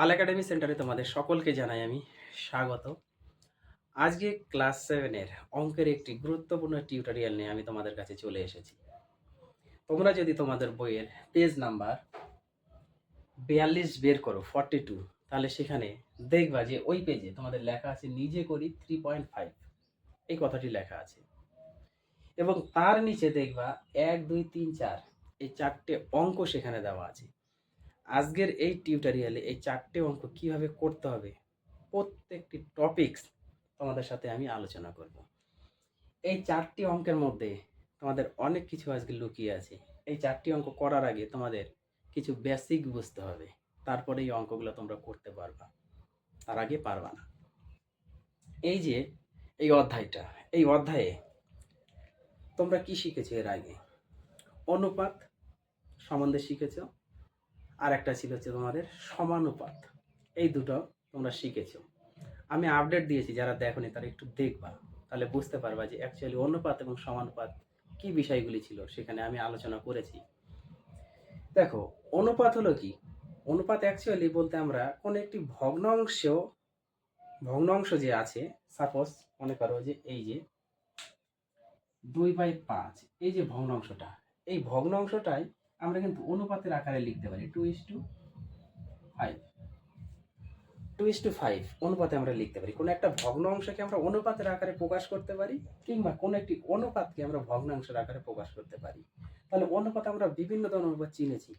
পাল academy সেন্টারে তোমাদের সকলকে জানাই আমি স্বাগত। আজকে ক্লাস সেভেনের অঙ্কের একটি গুরুত্বপূর্ণ টিউটোরিয়াল নিয়ে আমি তোমাদের কাছে চলে এসেছি। তোমরা যদি তোমাদের বইয়ের পেজ নাম্বার বিয়াল্লিশ বের করো ফর্টি টু তাহলে সেখানে দেখবা যে ওই পেজে তোমাদের লেখা আছে, নিজে করি থ্রি পয়েন্ট ফাইভ এই কথাটি লেখা আছে। এবং তার নিচে দেখবা এক, দুই, তিন, চার, এই চারটে অঙ্ক সেখানে দেওয়া আছে। আজকের এই টিউটোরিয়ালে এই চারটে অঙ্ক কীভাবে করতে হবে, প্রত্যেকটি টপিকস তোমাদের সাথে আমি আলোচনা করব। এই চারটি অঙ্কের মধ্যে তোমাদের অনেক কিছু আজকে লুকিয়ে আছে। এই চারটি অঙ্ক করার আগে তোমাদের কিছু বেসিক বুঝতে হবে, তারপরে এই অঙ্কগুলো তোমরা করতে পারবা, তার আগে পারবা না। এই যে, এই অধ্যায়টা, এই অধ্যায়ে তোমরা কি শিখেছো এর আগে? অনুপাত সম্বন্ধে শিখেছো? আর একটা ছিল হচ্ছে তোমাদের সমানুপাত। এই দুটো তোমরা শিখেছো। আমি আপডেট দিয়েছি, যারা দেখোনি তারা একটু দেখবা, তাহলে বুঝতে পারবা যে অ্যাকচুয়ালি অনুপাত এবং সমানুপাত কি বিষয়গুলি ছিল, সেখানে আমি আলোচনা করেছি। দেখো, অনুপাত হলো কি? অনুপাত অ্যাকচুয়ালি বলতে আমরা কোনো একটি ভগ্নাংশ ভগ্নাংশ যে আছে সাপোজ মনে করো যে এই যে দুই বাই পাঁচ, এই যে ভগ্নাংশটা, এই ভগ্নাংশটাই আমরা কিন্তু অনুপাতের আকারে লিখতে পারি two is to five two is to five অনুপাতে আমরা লিখতে পারি। কোনো একটা ভগ্ন অংশকে আমরা অনুপাতের আকারে প্রকাশ করতে পারি, কিংবা কোনো একটি অনুপাতকে আমরা ভগ্নাংশের আকারে প্রকাশ করতে পারি। তাহলে অনুপাত আমরা বিভিন্ন ধরনের অনুপাত চিনেছি।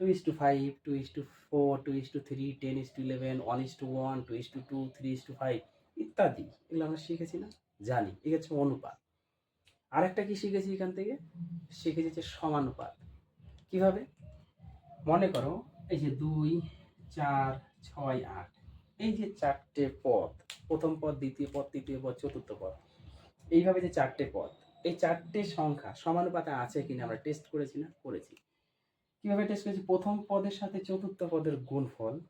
Two is to five two is to four two is to three ten is to eleven one is to one two is to two three is to five ইত্যাদি। এগুলো আমরা শিখেছি না? জানি। এই হচ্ছে অনুপাত। আরেকটা কি শিখেছি এখান থেকে? শিখেছি যে সমানুপাত। কীভাবে? মনে করো এই যে দুই, চার, ছয়, আট। এই যে চারটে পদ, প্রথম পদ, দ্বিতীয় পদ, তৃতীয় পদ, চতুর্থ পদ, এইভাবে যে চারটে পদ, এই চারটে সংখ্যা সমানুপাতে আছে কিনা আমরা টেস্ট করেছি না? করেছি। কীভাবে টেস্ট করেছি? প্রথম পদের সাথে চতুর্থ পদের গুণফল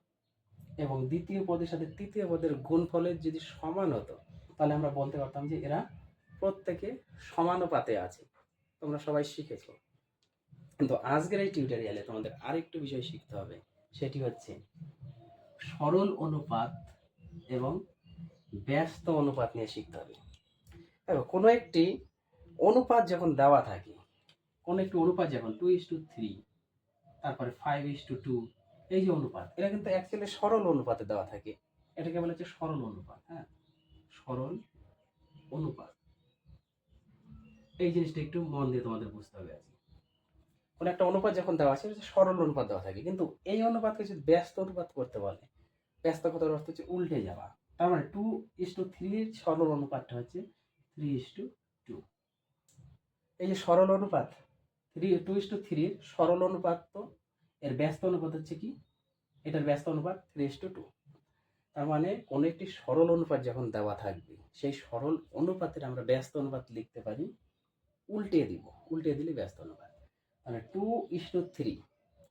এবং দ্বিতীয় পদের সাথে তৃতীয় পদের গুণফলের যদি সমান হতো, তাহলে আমরা বলতে পারতাম যে এরা প্রত্যেকে সমানুপাতে আছে। তোমরা সবাই শিখেছো। কিন্তু আজকের এই টিউটোরিয়ালে তোমাদের আরেকটু বিষয় শিখতে হবে। সেটি হচ্ছে সরল অনুপাত এবং ব্যস্ত অনুপাত নিয়ে শিখতে হবে। দেখো, কোনো একটি অনুপাত যখন দেওয়া থাকে, কোনো একটি অনুপাত যখন টু ইস টু থ্রি তারপরে ফাইভ ইস টু টু এই যে অনুপাত, এটা কিন্তু অ্যাকচুয়ালি সরল অনুপাতে দেওয়া থাকে। এটাকে বলা হচ্ছে সরল অনুপাত হ্যাঁ? সরল অনুপাত। এই জিনিসটা একটু মন দিয়ে তোমাদের বুঝতে হবে আজকে। কোনো একটা অনুপাত যখন দেওয়া আছে সরল অনুপাত দেওয়া থাকে। কিন্তু এই অনুপাতকে যদি ব্যস্ত অনুপাত করতে বলে ব্যস্ত কথার অর্থ হচ্ছে উল্টে যাওয়া। তার মানে টু ইস টু থ্রির সরল অনুপাতটা হচ্ছে থ্রি ইস টু টু এই যে সরল অনুপাত থ্রি টু ইস টু থ্রির সরল অনুপাত তো, এর ব্যস্ত অনুপাত হচ্ছে কি? এটার ব্যস্ত অনুপাত থ্রি ইস টু টু তার মানে কোনো একটি সরল অনুপাত যখন দেওয়া থাকবে, সেই সরল অনুপাতের আমরা ব্যস্ত অনুপাত লিখতে পারি, উল্টে দিব। উল্টে দিলে ব্যস্ত অনুপাত। মানে টু ইস টু থ্রি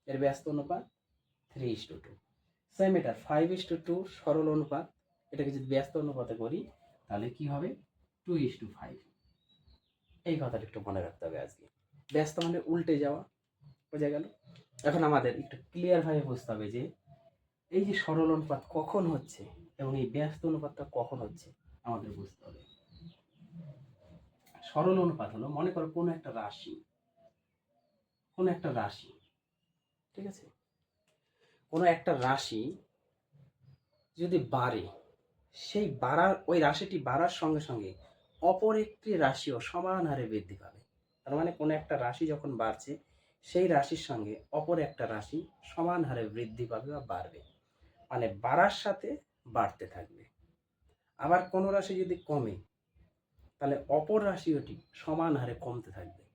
এর ব্যস্ত অনুপাত three is to two same এটা ফাইভ ইস টু টু সরল অনুপাত, এটাকে যদি ব্যস্ত অনুপাতে করি, তাহলে কি হবে? টু ইস টু ফাইভ এই কথাটা একটু মনে রাখতে হবে আজকে। ব্যস্ত মানে উল্টে যাওয়া, বোঝা গেল? এখন আমাদের একটু ক্লিয়ারভাবে বুঝতে হবে যে, এই যে সরল অনুপাত কখন হচ্ছে এবং এই ব্যস্ত অনুপাতটা কখন হচ্ছে, আমাদের বুঝতে হবে। সরল অনুপাত হলো, মনে করো কোনো একটা রাশি কোনো একটা রাশি, ঠিক আছে? কোনো একটা রাশি যদি বাড়ে, সেই বাড়ার, ওই রাশিটি বাড়ার সঙ্গে সঙ্গে অপর একটি রাশিও সমান হারে বৃদ্ধি পাবে। তার মানে কোনো একটা রাশি যখন বাড়ছে, সেই রাশির সঙ্গে অপর একটা রাশি সমান হারে বৃদ্ধি পাবে বা বাড়বে। মানে বাড়ার সাথে বাড়তে থাকবে। আবার কোনো রাশি যদি কমে, তাহলে অপর রাশিওটি সমান হারে কমতে থাকবে।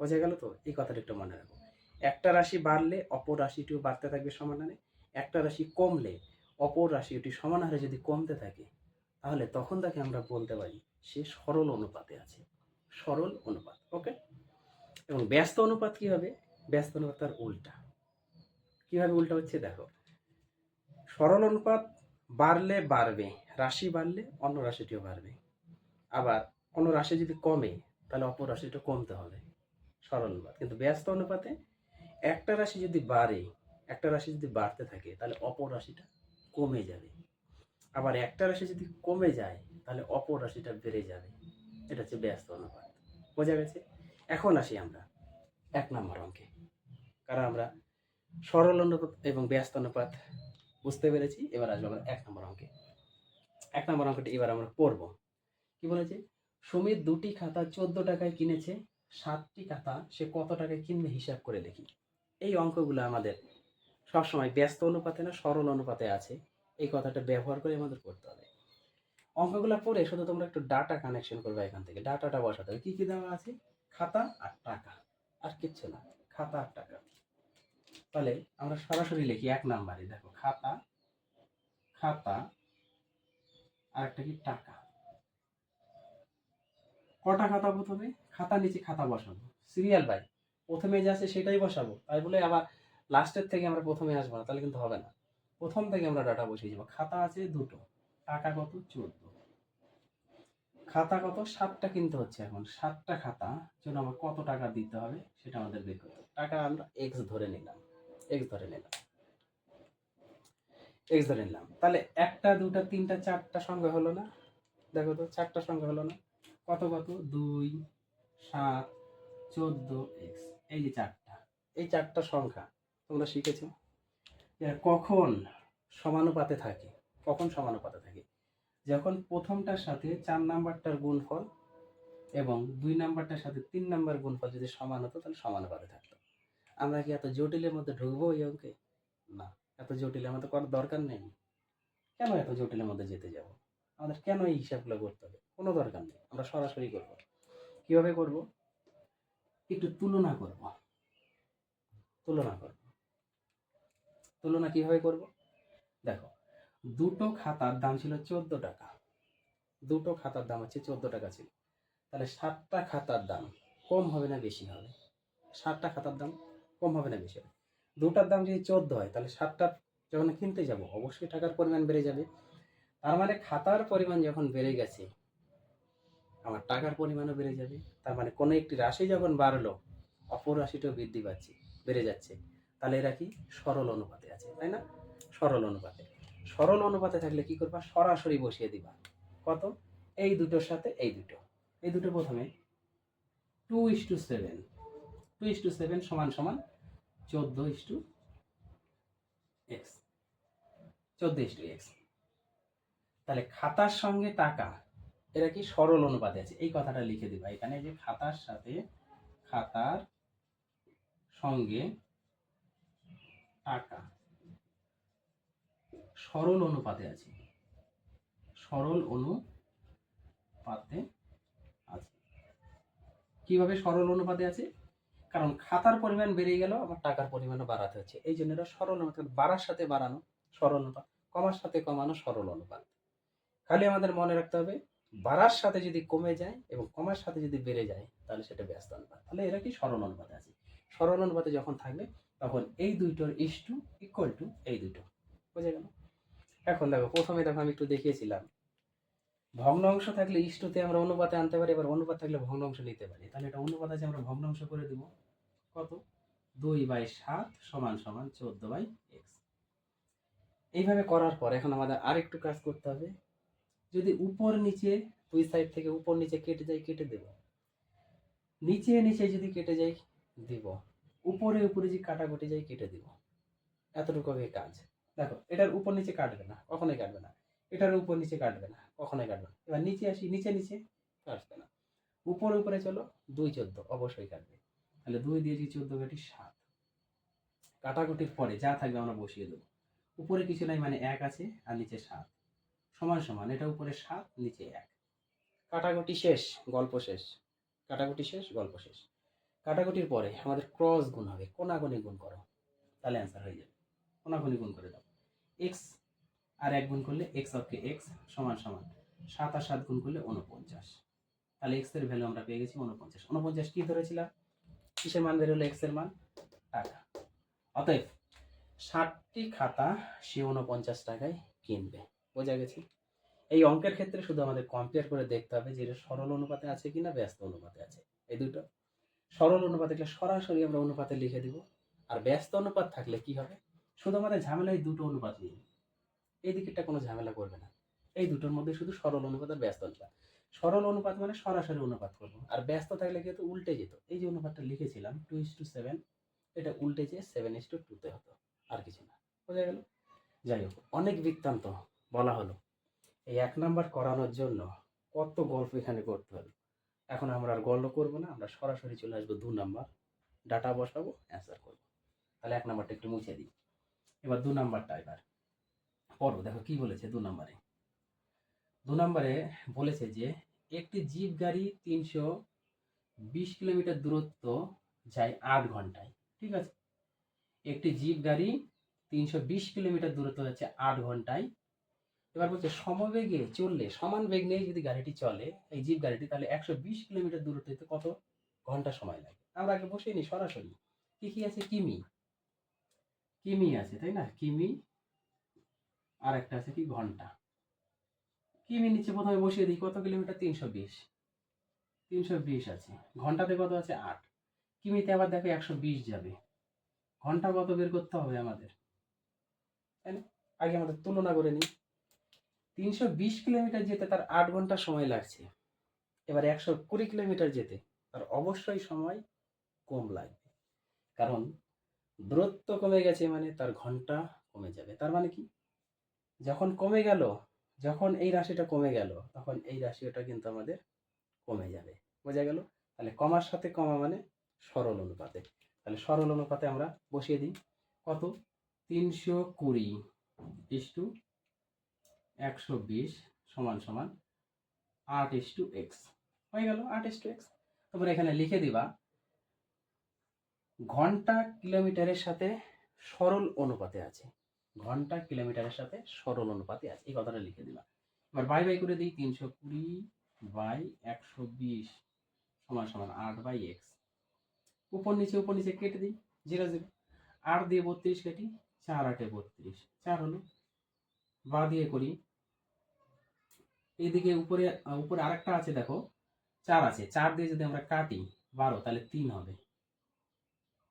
বোঝা গেল তো? এই কথাটা একটু মনে রাখো। একটা রাশি বাড়লে অপর রাশিটিও বাড়তে থাকবে হারে একটা রাশি কমলে অপর রাশিটি সমান হারে যদি কমতে থাকে, তাহলে তখন তাকে আমরা বলতে পারি সে সরল অনুপাতে আছে। সরল অনুপাত ওকে এবং ব্যস্ত অনুপাত কি হবে? ব্যস্ত অনুপাত তার উল্টা। কীভাবে উল্টা হচ্ছে দেখো? সরল অনুপাত বাড়লে বাড়বে, রাশি বাড়লে অন্য রাশিটিও বাড়বে। আবার কোনো রাশি যদি কমে, তাহলে অপর রাশিটা কমতে হবে। সরল অনুপাত। কিন্তু ব্যস্ত অনুপাতে একটা রাশি যদি বাড়ে, একটা রাশি যদি বাড়তে থাকে, তাহলে অপর রাশিটা কমে যাবে। আবার একটা রাশি যদি কমে যায়, তাহলে অপর রাশিটা বেড়ে যাবে। এটা হচ্ছে ব্যস্ত অনুপাত। বোঝা গেছে? এখন আসি আমরা এক নম্বর অঙ্কে। কারণ আমরা সরল অনুপাত এবং ব্যস্ত অনুপাত বুঝতে পেরেছি। এবার আসব আমরা এক নম্বর অঙ্কে। এক নম্বর অঙ্কটি এবার আমরা পড়ব। কি বলেছে? সুমিত দুটি খাতা চোদ্দ টাকায় কিনেছে। সাতটি খাতা সে কত টাকায় কিনবে হিসাব করে লিখি? এই অঙ্কগুলো আমাদের সবসময় ব্যস্ত অনুপাতে না, সরল অনুপাতে আছে। এই কথাটা ব্যবহার করে আমাদের করতে হবে। অঙ্কগুলো পড়ে শুধু তোমরা একটু ডাটা কানেকশন করবে এখান থেকে। ডাটাটা বসাতে হবে। কি কি দেওয়া আছে? খাতা আর টাকা। আর কিচ্ছু না। খাতা আর টাকা। তাহলে আমরা সরাসরি লিখি এক নাম্বারে। দেখো, খাতা খাতা আর একটা কি? টাকা। কটা খাতা প্রথমে? খাতা নিচে খাতা বসাবো। সিরিয়াল বাই প্রথমে যা আছে সেটাই বসাবো। তাই বলে আবার লাস্টের থেকে আমরা প্রথমে আসব না, তাহলে কিন্তু হবে না। প্রথম থেকে আমরা ডাটা বসিয়ে যাব খাতা আছে দুটো, টাকা কত? চোদ্দ। খাতা কত? সাতটা কিনতে হচ্ছে এখন। সাতটা খাতা জন্য আমার কত টাকা দিতে হবে সেটা আমাদের বের করতে টাকা আমরা এক্স ধরে নিলাম। এক্স ধরে নিলাম। এক্স ধরে নিলাম। তাহলে একটা, দুটা, তিনটা, চারটা সংখ্যা হলো না? দেখো তো, চারটা সংখ্যা হলো না? কত কত? দুই সাত চোদ্দ এক্স এই যে চারটা। এই চারটা সংখ্যা তোমরা শিখেছো? কখন সমানুপাতে থাকে? কখন সমানুপাতে থাকে? যখন প্রথমটার সাথে চার নাম্বারটার গুণফল এবং দুই নাম্বারটার সাথে তিন নাম্বার গুণফল যদি সমান হতো তাহলে সমানুপাতে থাকতো। আমরা কি এত জটিলের মধ্যে ঢুকবো এই অঙ্কে? না এত জটিল আমাদের করার দরকার নেই। কেন এত জটিলের মধ্যে যেতে যাব? আমাদের কেন এই হিসাবগুলো করতে হবে? কোনো দরকার নেই, আমরা সরাসরি করব। কীভাবে করব? একটু তুলনা করব। তুলনা করব। তুলনা কীভাবে করব? দেখো, দুটো খাতার দাম ছিল চোদ্দ টাকা। দুটো খাতার দাম হচ্ছে চোদ্দ টাকা ছিল। তাহলে সাতটা খাতার দাম কম হবে না বেশি হবে? সাতটা খাতার দাম কম হবে না বেশি হবে? দুটার দাম যদি চোদ্দ হয়, তাহলে সাতটা যখন কিনতে যাব, অবশ্যই টাকার পরিমাণ বেড়ে যাবে। তার মানে খাতার পরিমাণ যখন বেড়ে গেছে আমার টাকার পরিমাণও বেড়ে যাবে। তার মানে কোনো একটি রাশি যখন বাড়লো, অপর রাশিটাও বৃদ্ধি পাচ্ছে, বেড়ে যাচ্ছে। তাহলে এরা কি? সরল অনুপাতে আছে, তাই না? সরল অনুপাতে। সরল অনুপাতে থাকলে কি করবা? সরাসরি বসিয়ে দিবা। কত? এই দুটোর সাথে এই দুটো। এই দুটো প্রথমে two is to seven two is to seven সমান সমান চোদ্দ ইস টু এক্স চোদ্দ ইস টু এক্স তাহলে খাতার সঙ্গে টাকা এরা কি সরল অনুপাতে আছে? এই কথাটা লিখে দিবা। এখানে যে খাতার সাথে খাতার সঙ্গে টাকা সরল অনুপাতে আছে। সরল অনুপাতে আছে। কীভাবে সরল অনুপাতে আছে? কারণ খাতার পরিমাণ বেড়ে গেল আমার টাকার পরিমাণও বাড়াতে হচ্ছে। এই জন্য এটা সরল অনুপাত, বাড়ার সাথে বাড়ানো সরল অনুপাত, কমার সাথে কমানো সরল অনুপাত। খালি আমাদের মনে রাখতে হবে বাড়ার সাথে যদি কমে যায় এবং কমার সাথে যদি বেড়ে যায়, তাহলে সেটা ব্যস্ত অনুপাত তাহলে এরা কি সরল অনুপাতে আছে? সরল অনুপাতে যখন থাকবে, তখন এই দুইটোর ইস টু ইকুয়াল টু এই দুটো বুঝে গেল? এখন দেখো, প্রথমে দেখো আমি একটু দেখিয়েছিলাম। ভগ্নাংশ থাকলে ইষ্টতে আমরা অনুপাতে আনতে পারি, এবার অনুপাত থাকলে ভগ্নাংশ নিতে পারি। তাহলে এটা অনুপাত আছে আমরা ভগ্নাংশ করে দিব, কত? দুই বাই সাত সমান সমান চোদ্দ বাই এক্স। এইভাবে করার পর এখন আমাদের আরেকটু কাজ করতে হবে। যদি উপর নিচে দুই সাইড থেকে উপর নিচে কেটে যায়, কেটে দেব। নিচে নিচে যদি কেটে যায়, দিব। উপরে উপরে যে কাটাকুটি যায়, কেটে দিব। এতটুকু কাজ। দেখো, এটার উপর নিচে কাটবে না, কখনোই কাটবে না। এটার উপর নিচে কাটবে না, কখনোই কাটবে না। এবার নিচে আসি, নিচে নিচে কাটবে না। উপরে উপরে চলো, দুই চোদ্দ, অবশ্যই কাটবে। তাহলে দুই দিয়ে যদি চোদ্দ কাটি সাত। কাটাকুটির পরে যা থাকবে আমরা বসিয়ে দেবো। উপরে কিছু নাই মানে এক আছে, আর নিচে সাত। সমান সমান, এটা উপরে সাত, নিচে এক। কাটাকুটি শেষ, গল্প শেষ। কাটাকুটি শেষ, গল্প শেষ। কাটাকুটির পরে আমাদের ক্রস গুণ হবে কোনাগুনি গুণ করো। তাহলে অ্যান্সার হয়ে যাবে। কোনাগুনি গুণ করে দাও। এক্স আর এক গুণ করলে এক্স অফকে এক্স সমান সমান সাত আর সাত গুণ করলে উনপঞ্চাশ তাহলে এক্সের ভ্যালু আমরা পেয়ে গেছি উনপঞ্চাশ উনপঞ্চাশ কি ধরেছিলাম? কিসের মান বেরোলো এক্সের মান? টাকা। অতএব ষাটটি খাতা সে উনপঞ্চাশ টাকায় কিনবে। বোঝা গেছে। এই অঙ্কের ক্ষেত্রে শুধু আমাদের কম্পেয়ার করে দেখতে হবে যে এটা সরল অনুপাতে আছে কিনা, ব্যস্ত অনুপাতে আছে। এই দুটো। সরল অনুপাতে গেলে সরাসরি আমরা অনুপাতে লিখে দিব। আর ব্যস্ত অনুপাত থাকলে কি হবে? শুধু আমাদের ঝামেলা এই দুটো অনুপাত নিয়ে এই দিকেরটা কোনো ঝামেলা করবে না। এই দুটোর মধ্যে শুধু সরল অনুপাত আর ব্যস্ত অনুপাত। সরল অনুপাত মানে সরাসরি অনুপাত করব। আর ব্যস্ত থাকলে কিন্তু উল্টে যেত। এই যে অনুপাতটা লিখেছিলাম টু ইস টু সেভেন এটা উল্টে যেয়ে সেভেন ইস টু টুতে হতো। আর কিছু না। বোঝা গেল? যাই হোক, অনেক বৃত্তান্ত। বলা হলো। এই এক নাম্বার করানোর জন্য কত গল্প এখানে করতে হলো। এখন আমরা আর গল্প করব না, আমরা সরাসরি চলে আসব দু নাম্বার। ডাটা বসাবো অ্যান্সার করব। তাহলে এক নাম্বারটা একটু মুছে দিই। এবার দু নাম্বারটা এবার। পড়ো, দেখো কি বলেছে দু নাম্বারে। দু নম্বরে বলেছে যে, একটি জিপ গাড়ি তিনশো বিশ কিলোমিটার দূরত্ব যায় আট ঘন্টায়, ঠিক আছে? একটি জিপ গাড়ি তিনশো বিশ কিলোমিটার দূরত্ব যাচ্ছে আট ঘন্টায় এবার বলছে, সমবেগে চললে, সমান বেগ নিয়ে যদি গাড়িটি চলে, এই জিপ গাড়িটি, তাহলে একশো বিশ কিলোমিটার দূরত্ব কত ঘণ্টা সময় লাগে? আমরা আগে বসে নি সরাসরি। কি কি আছে? কিমি। কিমি আছে, তাই না? কিমি আর একটা আছে কি? ঘণ্টা। কিমি নিচে প্রথমে বসিয়ে দিই, কত কিলোমিটার? তিনশো বিশ। তিনশো বিশ আছে। ঘন্টাতে কত আছে? আট। কিমিতে আবার দেখো একশো বিশ যাবে। ঘণ্টা কত বের করতে হবে আমাদের? তাই না? আগে আমাদের তুলনা করে নিই। তিনশো বিশ কিলোমিটার যেতে তার আট ঘণ্টা সময় লাগছে। এবার একশো কুড়ি কিলোমিটার যেতে তার অবশ্যই সময় কম লাগবে। কারণ দূরত্ব কমে গেছে মানে তার ঘণ্টা কমে যাবে। তার মানে কি? যখন কমে গেল, যখন এই রাশিটা কমে গেল, তখন এই রাশিটা কিন্তু আমাদের কমে যাবে। বোঝা গেল? তাহলে কমার সাথে কমা মানে সরল অনুপাতে। তাহলে সরল অনুপাতে আমরা বসিয়ে দিই। কত? তিনশো কুড়ি ইস টু একশো বিশ সমান সমান আট ইস টু এক্স। হয়ে গেল আট ইস টু এক্স। তারপরে এখানে লিখে দিবা, ঘণ্টা কিলোমিটারের সাথে সরল অনুপাতে আছে। ঘণ্টা কিলোমিটারের সাথে সরল অনুপাতে আছে। এই কথাটা লিখে দিলাম এবার বাই বাই করে দিই, তিনশো কুড়ি বাই একশো বিশ সমান সমান আট বাই এক্স। উপর নিচে উপর নিচে কেটে দিই, জিরো জিরো। আট দিয়ে বত্রিশ কেটি, চার আটে বত্রিশ। চার হলো, বা দিয়ে করি এইদিকে উপরে উপরে আরেকটা আছে, দেখো। চার আছে। চার দিয়ে যদি আমরা কাটি বারো, তাহলে তিন হবে।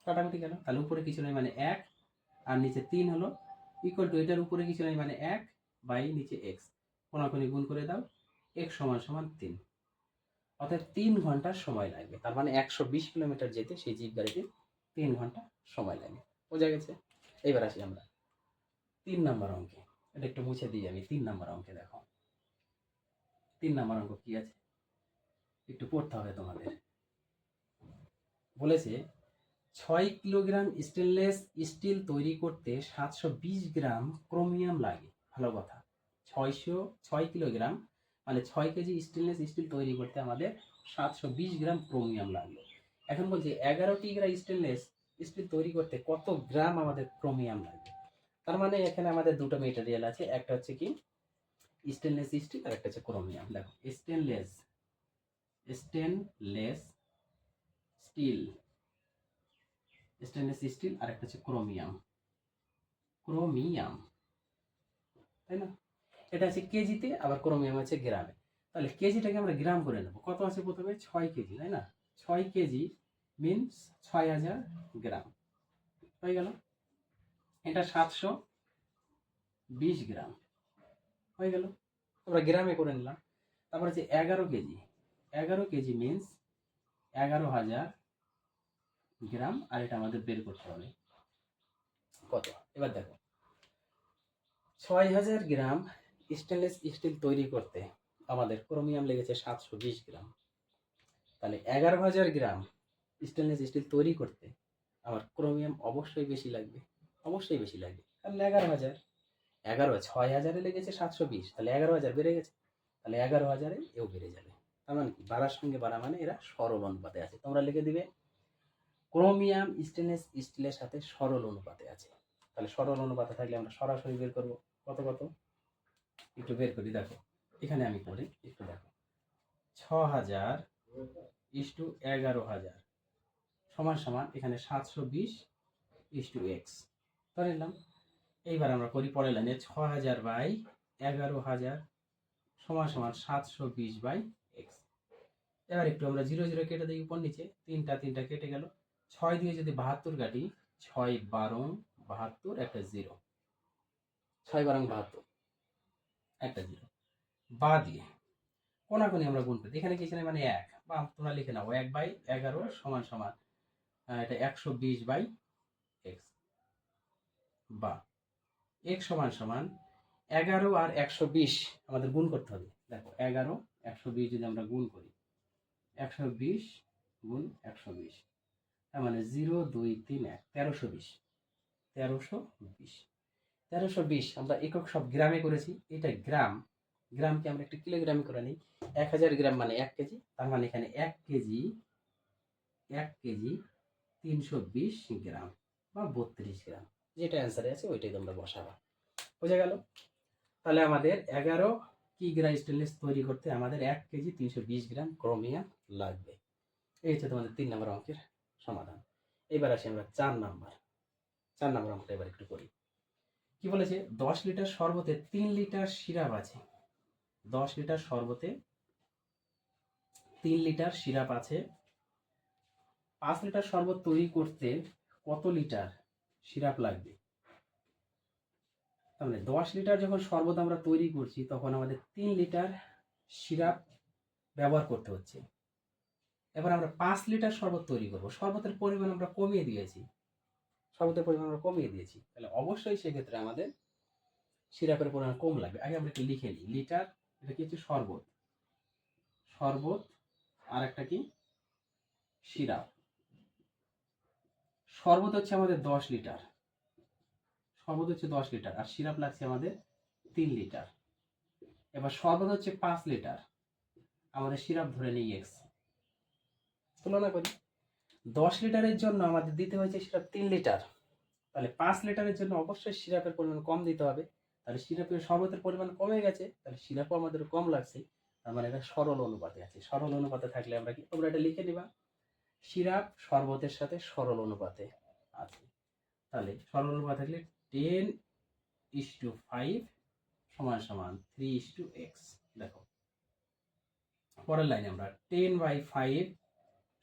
কাটাকুটি কেন? তাহলে উপরে কিছু নেই মানে এক, আর নিচে তিন হলো ইকুয়াল টু এটার উপরে কিছু নেই মানে এক বাই নিচে এক্স কোনাকুনি গুণ করে দাও এক্স সমান সমান তিন। অর্থাৎ তিন ঘণ্টার সময় লাগবে। তার মানে একশো বিশ কিলোমিটার যেতে সেই জিপ গাড়িতে তিন ঘণ্টা সময় লাগে বোঝা গেছে? এইবার আসি আমরা। তিন নাম্বার অঙ্কে। এটা একটু মুছে দিই আমি। তিন নাম্বার অঙ্কে দেখো। তিন নাম্বার অঙ্ক কি আছে? একটু পড়তে হবে তোমাদের। বলেছে, ছয় কিলোগ্রাম স্টেনলেস স্টিল তৈরি করতে সাতশো বিশ গ্রাম ক্রোমিয়াম লাগে। ভালো কথা। ছয়শো, ছয় কিলোগ্রাম মানে ছয় কেজি স্টেনলেস স্টিল তৈরি করতে আমাদের সাতশো বিশ গ্রাম ক্রোমিয়াম লাগল। এখন বলছে, এগারোটি গ্রাম স্টেনলেস স্টিল তৈরি করতে কত গ্রাম আমাদের ক্রোমিয়াম লাগবে? তার মানে এখানে আমাদের দুটো মেটেরিয়াল আছে। একটা হচ্ছে কি স্টেনলেস স্টিল আর একটা হচ্ছে ক্রোমিয়াম দেখো stainless stainless steel stainless steel আর একটা হচ্ছে ক্রোমিয়াম ক্রোমিয়াম তাই না? এটা আছে কেজিতে আবার ক্রোমিয়াম আছে গ্রামে। তাহলে কেজিটাকে আমরা গ্রাম করে নেব। কত আছে প্রথমে? ছয় কেজি, তাই না? ছয় কেজি মিনস ছয় হাজার গ্রাম। হয়ে গেল? এটা সাতশো বিশ গ্রাম। হয়ে গেল। আমরা গ্রামে করে নিলাম। তারপর হচ্ছে এগারো কেজি। এগারো কেজি মিনস এগারো হাজার গ্রাম আর এটা আমাদের বের করতে হবে। কত? এবার দেখো। ছয় হাজার গ্রাম স্টেনলেস স্টিল তৈরি করতে আমাদের ক্রোমিয়াম লেগেছে সাতশো বিশ গ্রাম। তাহলে এগারো হাজার গ্রাম স্টেনলেস স্টিল তৈরি করতে আমার ক্রোমিয়াম অবশ্যই বেশি লাগবে। অবশ্যই বেশি লাগবে। তাহলে এগারো হাজার। এগারো ছয় হাজারে লেগেছে সাতশো বিশ, তাহলে এগারো হাজার বেড়ে গেছে। তাহলে এগারো হাজারে এও বেড়ে যাবে। তার মানে কি? বাড়ার সঙ্গে বাড়া মানে এরা সরল অনুপাতে আছে। তোমরা লিখে দিবে, ক্রোমিয়াম স্টেনলেস স্টিলের সাথে সরল অনুপাতে আছে। তাহলে সরল অনুপাতে থাকলে আমরা সরাসরি বের করব। কত কত? একটু বের করি, দেখো। এখানে আমি করি একটু দেখো। ছ হাজার ইস টু এগারো হাজার সমান সমান এখানে সাতশো বিশ ইস টু এক্স। ধরে নিলাম। এইবার আমরা করি পরের লাইনে ছ হাজার বাই এগারো হাজার সমান সমান সাতশো বিশ বাই এক্স। এবার একটু আমরা জিরো জিরো কেটে দিই উপর নিচে। তিনটা তিনটা কেটে গেল। ছয় দিয়ে যদি বাহাত্তর কাটি, ছয় বারো বাহাত্তর একটা জিরো। ছয় বারং বাহাত্তর একটা জিরো। বা দিয়ে কোনাকুনি আমরা গুণ করি। এখানে এখানে মানে এক। বা তোমরা লিখে নাও এক বাই এগারো সমান সমান এটা একশো বিশ বাই এক্স। বা এক্স সমান সমান এগারো আর একশো বিশ আমাদের গুণ করতে হবে। দেখো, এগারো, একশো বিশ যদি আমরা গুণ করি, একশো বিশ গুণ একশো বিশ, তার মানে জিরো, দুই, তিন, এক, তেরোশো বিশ তেরোশো বিশ। তেরোশো বিশ আমরা একক সব গ্রামে করেছি, এটা গ্রাম, গ্রামকে আমরা একটু কিলোগ্রামে করে নিই। এক হাজার গ্রাম মানে এক কেজি, তার মানে এখানে এক কেজি এক কেজি তিনশো বিশ গ্রাম বা বত্রিশ গ্রাম। যেটা অ্যান্সারে আছে, ওইটাই তোমরা বসাবা। বোঝা গেল? তাহলে আমাদের এগারো কিগ্রা স্টেনলেস তৈরি করতে আমাদের এক কেজি তিনশো বিশ গ্রাম ক্রোমিয়াম লাগবে। এই হচ্ছে তোমাদের তিন নম্বর অঙ্কের সমাধান। এবার আসি আমরা চার নাম্বার। চার নম্বর অঙ্কটা এবার একটু করি। কি বলেছে? দশ লিটার শরবতে তিন লিটার সিরাপ আছে। দশ লিটার শরবতে তিন লিটার সিরাপ আছে। পাঁচ লিটার শরবত তৈরি করতে কত লিটার? সিরাপ লাগবে। তাহলে দশ লিটার যখন শরবত আমরা তৈরি করছি, তখন আমাদের তিন লিটার সিরাপ ব্যবহার করতে হচ্ছে। এবার আমরা পাঁচ লিটার শরবত তৈরি করব। শরবতের পরিমাণ আমরা কমিয়ে দিয়েছি। শরবতের পরিমাণ আমরা কমিয়ে দিয়েছি। তাহলে অবশ্যই সেক্ষেত্রে আমাদের সিরাপের পরিমাণ কম লাগবে। আগে আমরা একটু লিখে নিই। লিটার, এটা কি হচ্ছে শরবত? শরবত আর একটা কি? সিরাপ। শরবত হচ্ছে আমাদের দশ লিটার। শরবত হচ্ছে দশ লিটার আর সিরাপ লাগছে আমাদের তিন লিটার। এবার শরবত হচ্ছে পাঁচ লিটার। আমাদের সিরাপ ধরে নিই এক্স। তুলনা করি। দশ লিটারের জন্য আমাদের দিতে হয়েছে সিরাপ তিন লিটার। তাহলে পাঁচ লিটারের জন্য অবশ্যই সিরাপের পরিমাণ কম দিতে হবে। তাহলে সিরাপের শরবতের পরিমাণ কমে গেছে, তাহলে সিরাপও আমাদের কম লাগছে। তার মানে এটা সরল অনুপাতে আছে। সরল অনুপাতে থাকলে আমরা কি তোমরা এটা লিখে নিবা। সিরাপ শরবতের সাথে সরল অনুপাতে আছে। তাহলে সরল অনুপাত থাকলে টেন ইস টু ফাইভ সমান সমান থ্রি ইস টু এক্স দেখো, পরের লাইনে আমরা টেন বাই ফাইভ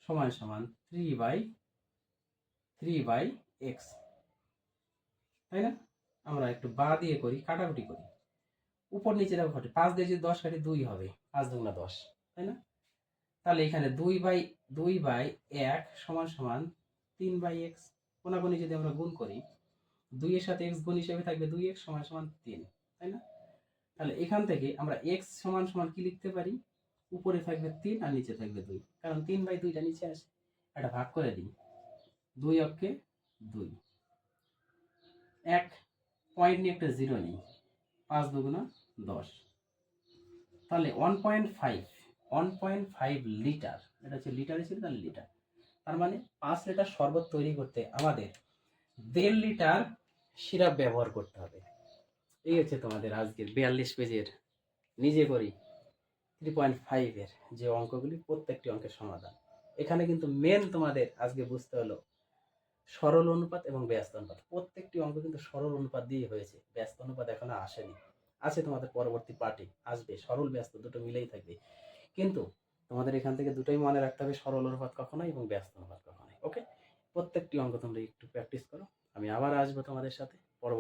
সমান সমান three by three by X তাই না? আমরা একটু বা দিয়ে করি, কাটাকুটি করি। উপর নিচে দেখো ঘটে পাঁচ দিয়ে যদি দশ কাটি, দুই হবে। পাঁচ দুগুণা দশ, তাই না? তাহলে এখানে দুই বাই দুই বাই এক সমান সমান তিন বাই এক্স কোনাগুনি যদি আমরা গুণ করি, দুইয়ের সাথে এক্স গুণ হিসেবে থাকবে দুই এক্স সমান সমান তিন, তাই না? তাহলে এখান থেকে আমরা এক্স সমান সমান কি লিখতে পারি? উপরে থাকবে তিন আর নিচে থাকবে দুই, কারণ তিন বাই দুইটা নিচে আসে। এটা ভাগ করে দিই, দুই অক্ষে দুই। এক পয়েন্ট নিয়ে একটা জিরো নিই, পাঁচ দুগুণা দশ। তাহলে one point five one point five litre এটা হচ্ছে লিটারে ছিল তাহলে লিটার তার মানে পাঁচ লিটার শরবত তৈরি করতে আমাদের দেড় লিটার সিরাপ ব্যবহার করতে হবে। এই হচ্ছে তোমাদের আজকের বিয়াল্লিশ পেজের, নিজে করি থ্রি পয়েন্ট ফাইভের যে অঙ্কগুলি, প্রত্যেকটি অঙ্কের সমাধান। এখানে কিন্তু মেন তোমাদের আজকে বুঝতে হলো সরল অনুপাত এবং ব্যস্ত অনুপাত। প্রত্যেকটি অঙ্ক কিন্তু সরল অনুপাত দিয়ে হয়েছে, ব্যস্ত অনুপাত এখনও আসেনি। আছে তোমাদের পরবর্তী পার্টি আসবে। সরল, ব্যস্ত দুটো মিলেই থাকবে। কিন্তু তোমাদের এখান থেকে দুটোই মনে রাখতে হবে, সরল অনুপাত কখনোই এবং ব্যস্ত অনুপাত কখনোই। ওকে প্রত্যেকটি অঙ্ক তোমরা একটু প্র্যাকটিস করো। আমি আবার আসব তোমাদের সাথে।